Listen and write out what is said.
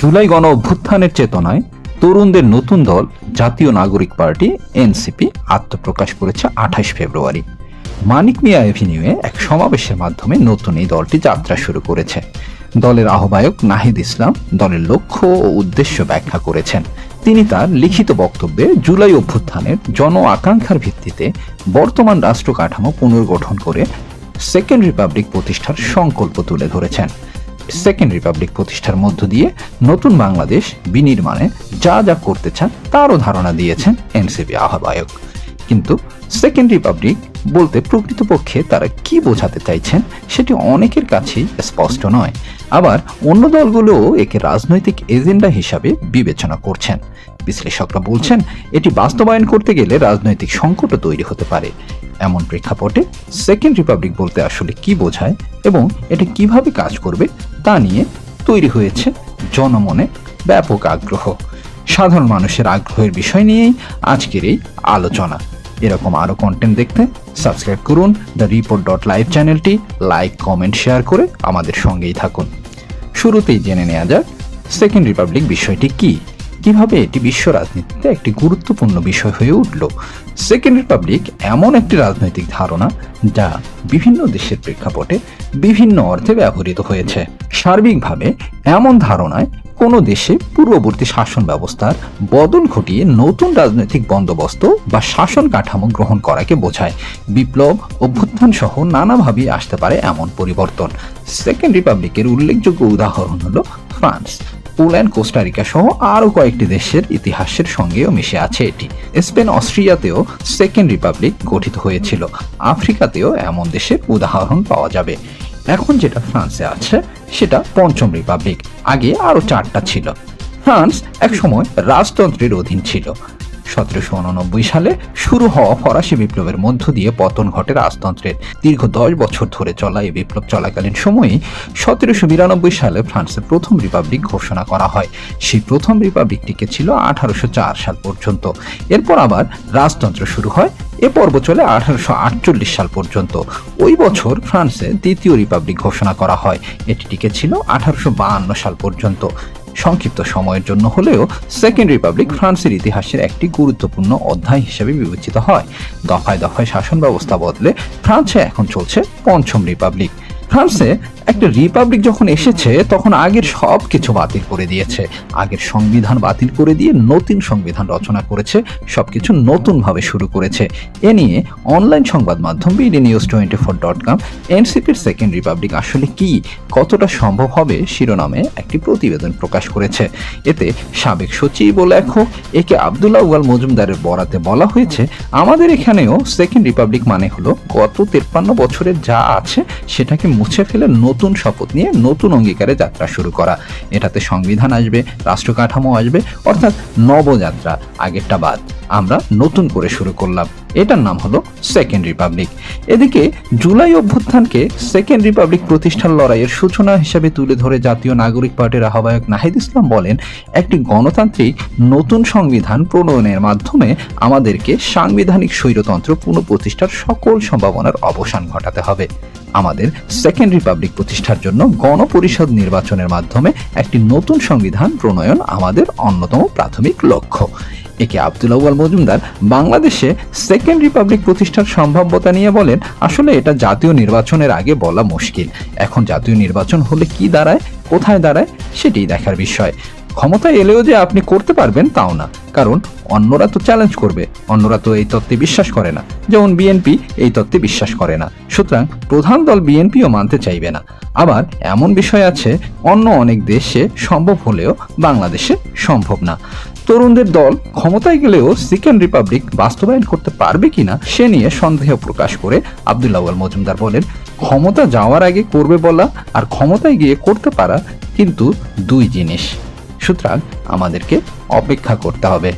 জুলাই গণ অভ্যুত্থানের চেতনায় তরুণদের নতুন দল, জাতীয় নাগরিক পার্টি, এনসিপি, আত্মপ্রকাশ করেছে আঠাশ ফেব্রুয়ারি। মানিক মিয়া এভিনিউয়ে এক সমাবেশের মাধ্যমে নতুন এই দলটি যাত্রা শুরু করেছে। দলের আহ্বায়ক নাহিদ ইসলাম দলের লক্ষ্য ও উদ্দেশ্য ব্যাখ্যা করেছেন। তিনি তার লিখিত বক্তব্যে জুলাই অভ্যুত্থানের জন আকাঙ্ক্ষার ভিত্তিতে বর্তমান রাষ্ট্র কাঠামো পুনর্গঠন করে সেকেন্ড রিপাবলিক প্রতিষ্ঠার সংকল্প তুলে ধরেছেন। সেকেন্ড রিপাবলিক প্রতিষ্ঠার মধ্য দিয়ে নতুন বাংলাদেশ বিনির্মাণে যা যা করতে চান তারও ধারণা দিয়েছেন এনসিপি আহ্বায়ক। কিন্তু সেকেন্ড রিপাবলিক বলতে প্রকৃতপক্ষে তারা কি বোঝাতে চাইছেন সেটি অনেকের কাছেই স্পষ্ট নয়। আবার অন্য দলগুলোও একে রাজনৈতিক এজেন্ডা হিসাবে বিবেচনা করছেন। বিশ্লেষকরা বলছেন, এটি বাস্তবায়ন করতে গেলে রাজনৈতিক সংকটও তৈরি হতে পারে। এমন প্রেক্ষাপটে সেকেন্ড রিপাবলিক বলতে আসলে কি বোঝায় এবং এটা কীভাবে কাজ করবে তা নিয়ে তৈরি হয়েছে জনমনে ব্যাপক আগ্রহ। সাধারণ মানুষের আগ্রহের বিষয় নিয়েই আজকের এই আলোচনা। এরকম আরও কন্টেন্ট দেখতে সাবস্ক্রাইব করুন দ্য রিপোর্ট ডট লাইভ চ্যানেলটি লাইক কমেন্ট শেয়ার করে আমাদের সঙ্গেই থাকুন। শুরুতেই জেনে নেওয়া যাক সেকেন্ড রিপাবলিক বিষয়টি কি। কীভাবে এটি বিশ্ব রাজনীতিতে একটি গুরুত্বপূর্ণ বিষয় হয়ে উঠল? সেকেন্ড রিপাবলিক এমন একটি রাজনৈতিক ধারণা যা বিভিন্ন দেশের প্রেক্ষাপটে বিভিন্ন অর্থে ব্যবহৃত হয়েছে। সার্বিকভাবে এমন ধারণায় কোনো দেশে পূর্ববর্তী শাসন ব্যবস্থার বদল ঘটিয়ে নতুন রাজনৈতিক বন্দোবস্ত বা শাসন কাঠামো গ্রহণ করাকে বোঝায়। বিপ্লব, অভ্যুত্থান সহ নানাভাবেই আসতে পারে এমন পরিবর্তন। সেকেন্ড রিপাবলিকের উল্লেখযোগ্য উদাহরণ হলো ফ্রান্স। পোল্যান্ড কোস্টারিকা সহ আরও কয়েকটি দেশের ইতিহাসের সঙ্গেও মিশে আছে এটি। স্পেন, অস্ট্রিয়াতেও সেকেন্ড রিপাবলিক গঠিত হয়েছিল। আফ্রিকাতেও এমন দেশের উদাহরণ পাওয়া যাবে। এখন যেটা ফ্রান্সে আছে, সেটা পঞ্চম রিপাবলিক। আগে আরও চারটা ছিল। ফ্রান্স একসময় রাজতন্ত্রের অধীন ছিল। সতেরোশো উননব্বই সালে শুরু হওয়া ফরাসি বিপ্লবের মধ্য দিয়ে পতন ঘটে রাজতন্ত্রের। দীর্ঘ দশ বছর ধরে চলা এই বিপ্লব চলাকালীন সময়ে সতেরোশো বিরানব্বই সালে ফ্রান্সের প্রথম রিপাবলিক ঘোষণা করা হয়। সেই প্রথম রিপাবলিকটিকে ছিল আঠারোশো চার সাল পর্যন্ত। এরপর আবার রাজতন্ত্র শুরু হয়, এ পর্ব চলে আঠারোশো আটচল্লিশ সাল পর্যন্ত। ওই বছর ফ্রান্সে দ্বিতীয় রিপাবলিক ঘোষণা করা হয়। এটি টিকে ছিল আঠারোশো সাল পর্যন্ত। সংক্ষিপ্ত সময়ের জন্য হলেও সেকেন্ড রিপাবলিক ফ্রান্সের ইতিহাসের একটি গুরুত্বপূর্ণ অধ্যায় হিসেবে বিবেচিত হয়। দফায় দফায় শাসন ব্যবস্থা বদলে ফ্রান্সে এখন চলছে পঞ্চম রিপাবলিক। ফ্রান্সে একটা রিপাবলিক যখন এসেছে, তখন আগের সব কিছু বাতিল করে দিয়েছে। আগের সংবিধান বাতিল করে দিয়ে নতুন সংবিধান রচনা করেছে, সবকিছু নতুনভাবে শুরু করেছে। এ নিয়ে অনলাইন সংবাদ মাধ্যম BD news twenty four dot com এনসিপির সেকেন্ড রিপাবলিক আসলে কি, কতটা সম্ভব হবে, শিরোনামে একটি প্রতিবেদন প্রকাশ করেছে। এতে সাবেক সচিব ও লেখক একে আবদুল্লাহ উয়াল মজুমদারের বরাতে বলা হয়েছে, আমাদের এখানেও সেকেন্ড রিপাবলিক মানে হলো গত তেপ্পান্ন বছরের যা আছে, সেটাকে মুছে ফেলে নতুন শপথ নিয়ে নতুন অঙ্গীকারে যাত্রা শুরু করা। এটাতে সংবিধান আসবে রাষ্ট্র কাঠামো আসবে, অর্থাৎ নবযাত্রা আগেরটা বাদ। আমরা নতুন করে শুরু করলাম। এটার নাম হলো সেকেন্ড রিপাবলিক। এদিকে জুলাই অভ্যুত্থানকে সেকেন্ড রিপাবলিক প্রতিষ্ঠার লড়াইয়ের সূচনা হিসেবে তুলে ধরে জাতীয় নাগরিক পার্টির আহ্বায়ক নাহিদ ইসলাম বলেন, একটি গণতান্ত্রিক নতুন সংবিধান প্রণয়নের মাধ্যমে আমাদেরকে সাংবিধানিক স্বৈরতন্ত্র পুনঃপ্রতিষ্ঠার সকল সম্ভাবনার অবসান ঘটাতে হবে। আমাদের সেকেন্ড রিপাবলিক প্রতিষ্ঠার জন্য গণপরিষদ নির্বাচনের মাধ্যমে একটি নতুন সংবিধান প্রণয়ন আমাদের অন্যতম প্রাথমিক লক্ষ্য। একে আবদুল আউয়াল মজুমদার বাংলাদেশে সেকেন্ড রিপাবলিক প্রতিষ্ঠার সম্ভাব্যতা নিয়ে বলেন, আসলে এটা জাতীয় নির্বাচনের আগে বলা মুশকিল। এখন জাতীয় নির্বাচন হলে কি দাঁড়ায়, কোথায় দাঁড়ায় সেটি দেখার বিষয়। ক্ষমতায় এলেও যে আপনি করতে পারবেন তাও না। কারণ অন্যরা তো চ্যালেঞ্জ করবে, অন্যরা তো এই তত্ত্বে বিশ্বাস করে না। যেমন বিএনপি এই তত্ত্বে বিশ্বাস করে না। সুতরাং প্রধান দল বিএনপিও মানতে চাইবে না। আবার এমন বিষয় আছে, অন্য অনেক দেশে সম্ভব হলেও বাংলাদেশে সম্ভব না। তরুণদের দল ক্ষমতায় গেলেও সেকেন্ড রিপাবলিক বাস্তবায়ন করতে পারবে কিনা, সে নিয়ে সন্দেহ প্রকাশ করে আবদুল্লাহ মজুমদার বলেন, ক্ষমতা যাওয়ার আগে করবে বলা আর ক্ষমতায় গিয়ে করতে পারা কিন্তু দুই জিনিস। সুতরাং আমাদেরকে অপেক্ষা করতে হবে।